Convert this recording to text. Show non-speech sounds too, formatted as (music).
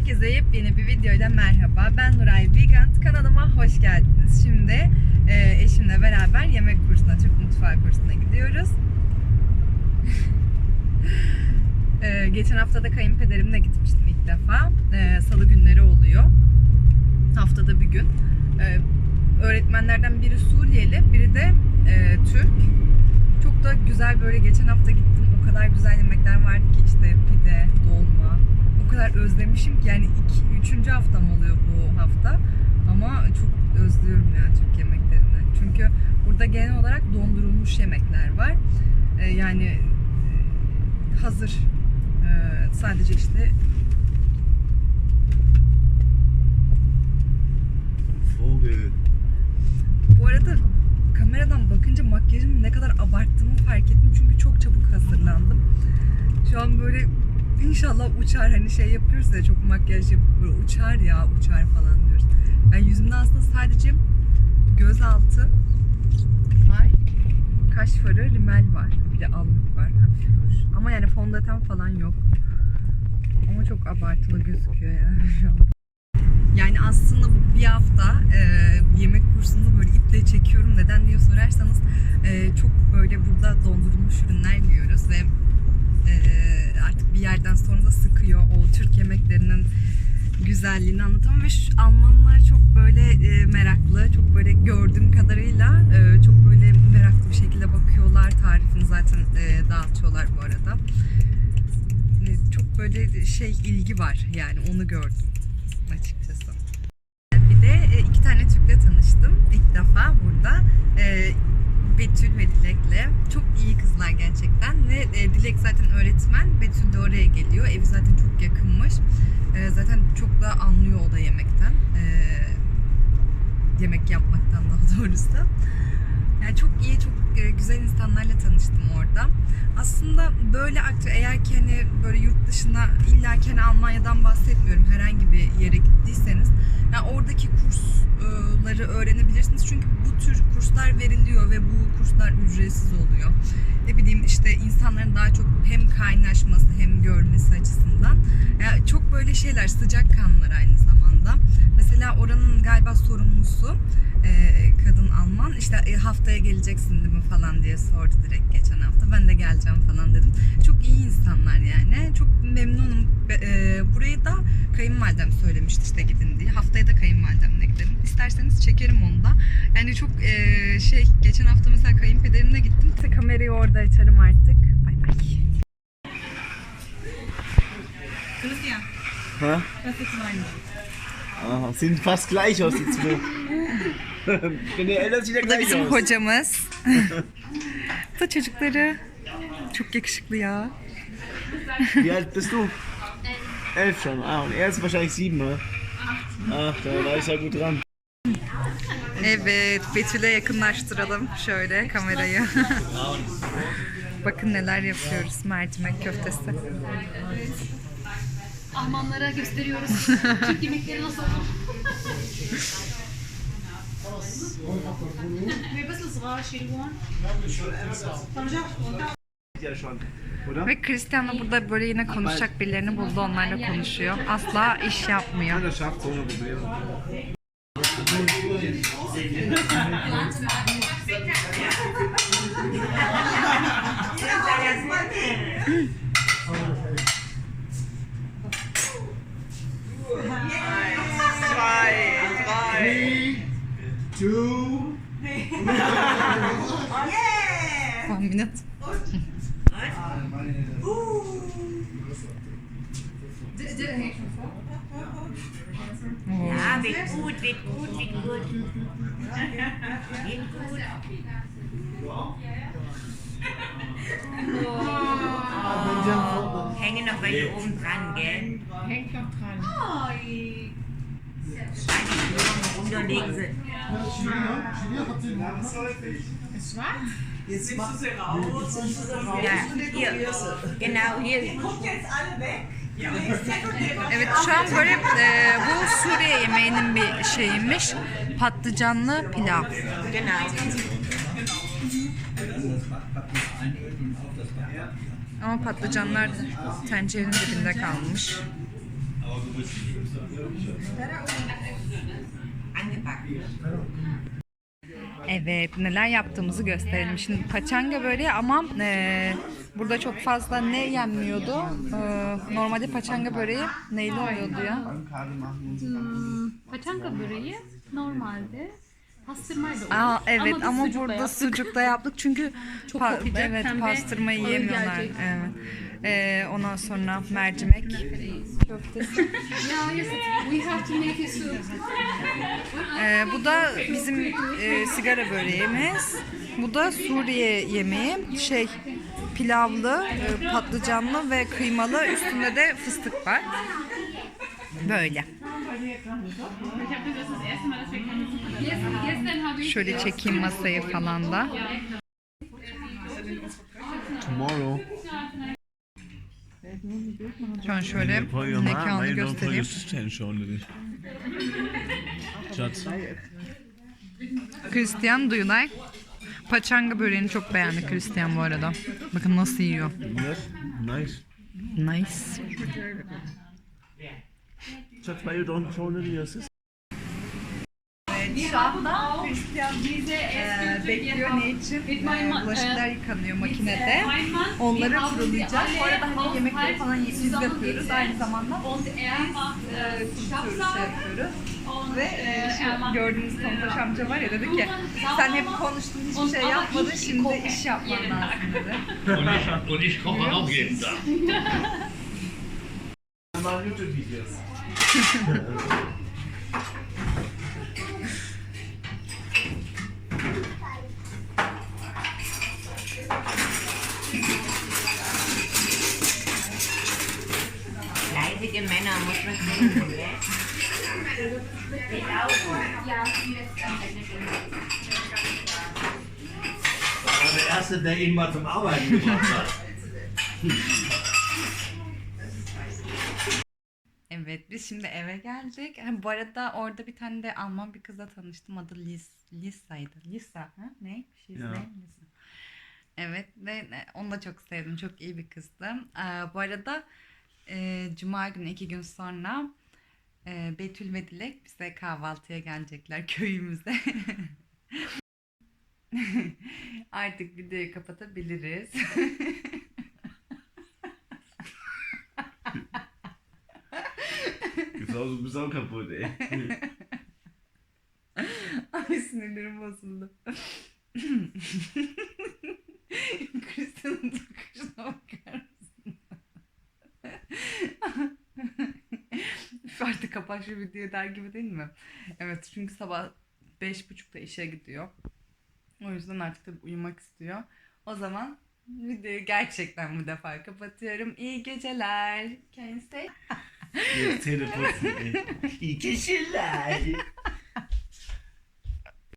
Herkese yepyeni bir videoyla merhaba. Ben Nuray Bigant. Kanalıma hoş geldiniz. Şimdi e, eşimle beraber yemek kursuna, Türk mutfağı kursuna gidiyoruz. (laughs) E, geçen hafta da kayınpederimle gitmiştim ilk defa. E, Salı günleri oluyor. Haftada bir gün. E, öğretmenlerden biri Suriyeli, biri de e, Türk. Çok da güzel böyle geçen hafta gittim. O kadar güzel yemekler vardı ki işte pide, dolma. O kadar özlemişim ki yani iki, üçüncü haftam oluyor bu hafta. Ama çok özlüyorum yani Türk yemeklerini. Çünkü burada genel olarak dondurulmuş yemekler var. Ee, yani e, hazır. Ee, sadece işte. Bu arada kameradan bakınca makyajımı ne kadar abarttığımı fark ettim çünkü çok çabuk hazırlandım. Şu an böyle inşallah uçar hani şey yapıyoruz ya çok makyaj yapıp uçar ya uçar falan diyoruz. Ben yüzümde aslında sadece gözaltı var, kaş farı, rimel var. Bir de allık var hafif ruj. Ama yani fondöten falan yok. Ama çok abartılı gözüküyor yani şu an. Yani aslında bir hafta e, yemek kursunu böyle iple çekiyorum. Neden diye sorarsanız e, çok böyle burada dondurulmuş ürünler yiyoruz ve e, artık bir yerden sonra da sıkıyor o Türk yemeklerinin güzelliğini anlatamam ve şu Almanlar çok böyle e, meraklı, çok böyle gördüğüm kadarıyla e, çok böyle meraklı bir şekilde bakıyorlar. Tarifini zaten e, dağıtıyorlar bu arada. E, çok böyle şey ilgi var yani onu gördüm açıkçası. Bir de e, iki tane Türk'le tanıştım ilk defa burada. E, Betül ve Dilek'le. Çok iyi kızlar gerçekten ve e, Dilek zaten öğretmen. Betül de oraya geliyor. Evi zaten çok yakınmış. Zaten çok da anlıyor o da yemekten. Yemek yapmaktan daha doğrusu. Yani çok iyi, çok e, güzel insanlarla tanıştım orada. Aslında böyle aktör eğer ki hani böyle yurt dışına illa ki hani Almanya'dan bahsetmiyorum herhangi bir yere gittiyseniz yani oradaki kursları öğrenebilirsiniz. Çünkü bu tür kurslar veriliyor ve bu kurslar ücretsiz oluyor. Ne bileyim işte insanların daha çok hem kaynaşması hem görmesi açısından. Yani çok böyle şeyler sıcak kanlılar aynı zamanda. Mesela oranın galiba sorumlusu e, kadın Alman işte e, haftaya geleceksin değil mi falan diye sordu direkt geçen hafta. Ben de geleceğim falan dedim. Çok iyi insanlar yani. Çok memnunum. E, burayı da kayınvalidem söylemişti işte gidin diye. Haftaya da kayınvalidemle gidelim. İsterseniz çekerim onu da. Yani çok e, şey geçen hafta mesela kayınpederimle gittim. İşte kamerayı orada açarım artık. Bay bay. Christian, Ha? das ist mein Ah, sind fast gleich aus, die zwei. (laughs) Er Bu da bizim hocamız. (laughs) Bu da çocukları. Çok yakışıklı ya. Wie alt bist du? Elf schon. Ah, und er ist wahrscheinlich sieben, ne? Ach, da war ich ja gut dran. Evet, Betül'e yakınlaştıralım şöyle kamerayı. (laughs) Bakın neler yapıyoruz mercimek köftesi. Almanlara gösteriyoruz. Türk yemekleri nasıl olur? Oder? Ve Cristiano burada böyle yine konuşacak birilerini buldu onlarla konuşuyor. Asla iş yapmıyor. (laughs) Minute. Und? Nein? Der, hängt schon vor. Ja, wird gut, wird gut, wird gut. Wird gut. Oh. Hängen noch welche oben dran, gell? Hängt noch dran. Wahrscheinlich die Blumen runterlegen sind. Es schwarz. Unterlegen sie. Ja, hier. Genau, hier. Evet şu an böyle e, bu Suriye yemeğinin bir şeyiymiş. Patlıcanlı pilav. Genau. Ama patlıcanlar tencerenin dibinde kalmış. Angepackt. Evet, neler yaptığımızı gösterelim. Şimdi paçanga böreği ama e, burada çok fazla ne yenmiyordu? E, normalde paçanga böreği neyle oluyordu ya? Paçanga böreği normalde pastırmayla olur. Aa evet biz ama, sucukla burada yaptık. sucukta yaptık çünkü Çok pa- kokacak evet hem de pastırmayı yemiyorlar. Evet. E, ondan sonra mercimek köftesi. Yeah, yes, we have to make it soup. E, bu da bizim e, sigara böreğimiz. Bu da Suriye yemeği. Şey pilavlı, e, patlıcanlı ve kıymalı. Üstünde de fıstık var. Böyle. Şöyle çekeyim masayı falan da. Tomorrow. Şu an şöyle mekanı göstereyim. Christian Duyulay. Paçanga böreğini çok beğendi Christian bu arada. Bakın nasıl yiyor. Nice. Nice. Schatz, weil du don't show the diyorsun. Şu Diese bekliyor ne için? Ee, bulaşıklar e, yıkanıyor makinede. Mein Mann, Onları die Bu arada hani yemekleri falan biz yapıyoruz aynı zamanda. Und er macht äh, Kurutuyoruz, Stabsack şey yapıyoruz. Ve e, şu gördüğünüz Tontoş amca var ya dedi ki sen hep konuştun hiçbir şey yapmadın şimdi iş yapman lazım dedi. Und ich koche auch jeden Tag. Mal YouTube-Videos. War der Erste, der ihn mal zum Arbeiten gebracht hat. Evet biz şimdi eve geldik. Ha, bu arada orada bir tane de Alman bir kızla tanıştım. Adı Lis, Lisa'ydı. Lisa. Ha? Ne? She's name Lisa. Evet ve onu da çok sevdim. Çok iyi bir kızdı. Ee, bu arada e, Cuma günü iki gün sonra e, Betül ve Dilek bize kahvaltıya gelecekler (laughs) köyümüze. (laughs) Artık videoyu kapatabiliriz. Auch kaputt, ey. Ay sinirlerim bozuldu. (laughs) Kristian'ın bakışına bakar Artık kapat şu videoyu der gibi değil mi? Evet çünkü sabah beş buçukta işe gidiyor. O yüzden artık tabii uyumak istiyor. O zaman videoyu gerçekten bu defa kapatıyorum. İyi geceler. Putzen, ey. (laughs) (laughs) İyi Kişiler.